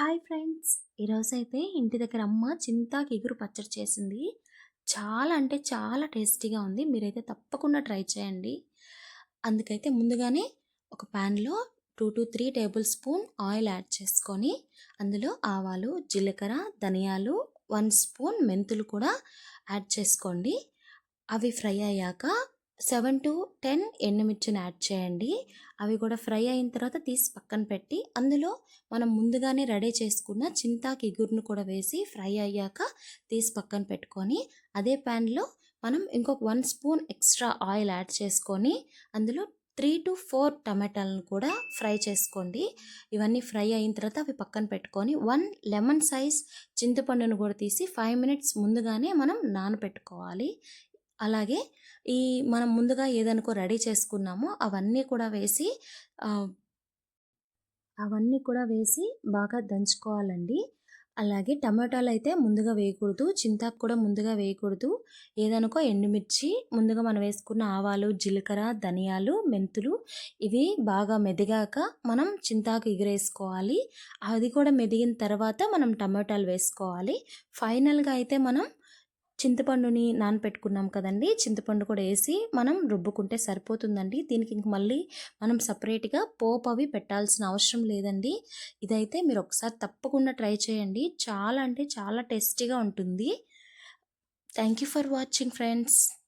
Hi friends. ఈరోజు అయితే ఇంటి దగ్గర అమ్మ చింతాకి ఎగురు పచ్చడి చేసింది. చాలా అంటే చాలా టేస్టీగా ఉంది. మీరైతే తప్పకుండా ట్రై చేయండి. అందుకైతే ముందుగానే ఒక ప్యాన్లో two to three table spoon oil add చేసుకొని అందులో ఆవాలు జీలకర్ర ధనియాలు వన్ స్పూన్ మెంతులు కూడా యాడ్ చేసుకోండి. అవి ఫ్రై అయ్యాక సెవెన్ టు టెన్ ఎండుమిర్చిని యాడ్ చేయండి. అవి కూడా ఫ్రై అయిన తర్వాత తీసి పక్కన పెట్టి అందులో మనం ముందుగానే రెడీ చేసుకున్న చింతాకి ఇగురును కూడా వేసి ఫ్రై అయ్యాక తీసి పక్కన పెట్టుకొని అదే ప్యాన్లో మనం ఇంకొక one spoon extra oil add చేసుకొని అందులో త్రీ టు ఫోర్ టమాటాలను కూడా ఫ్రై చేసుకోండి. ఇవన్నీ ఫ్రై అయిన తర్వాత అవి పక్కన పెట్టుకొని వన్ లెమన్ సైజ్ చింతపండును కూడా తీసి ఫైవ్ మినిట్స్ ముందుగానే మనం నానబెట్టుకోవాలి అలాగే ఈ మనం ముందుగా ఏదనుకో రెడీ చేసుకున్నామో అవన్నీ కూడా వేసి అవన్నీ కూడా వేసి బాగా దంచుకోవాలండి. అలాగే టమాటాలు అయితే ముందుగా వేయకూడదు చింతాకు కూడా ముందుగా వేయకూడదు. ఏదనుకో ఎండుమిర్చి ముందుగా మనం వేసుకున్న ఆవాలు జీలకర్ర ధనియాలు మెంతులు ఇవి బాగా మెదిగాక మనం చింతాకు ఎగిరేసుకోవాలి. అది కూడా మెదిగిన తర్వాత మనం టమాటాలు వేసుకోవాలి. ఫైనల్గా అయితే మనం చింతపండుని నానపెట్టుకున్నాం కదండి. చింతపండు కూడా వేసి మనం రుబ్బుకుంటే సరిపోతుందండి. దీనికి ఇంక మళ్ళీ మనం సపరేట్గా పోపు అవి పెట్టాల్సిన అవసరం లేదండి. ఇదైతే మీరు ఒకసారి తప్పకుండా ట్రై చేయండి. చాలా అంటే చాలా టేస్టీగా ఉంటుంది. Thank you for watching friends.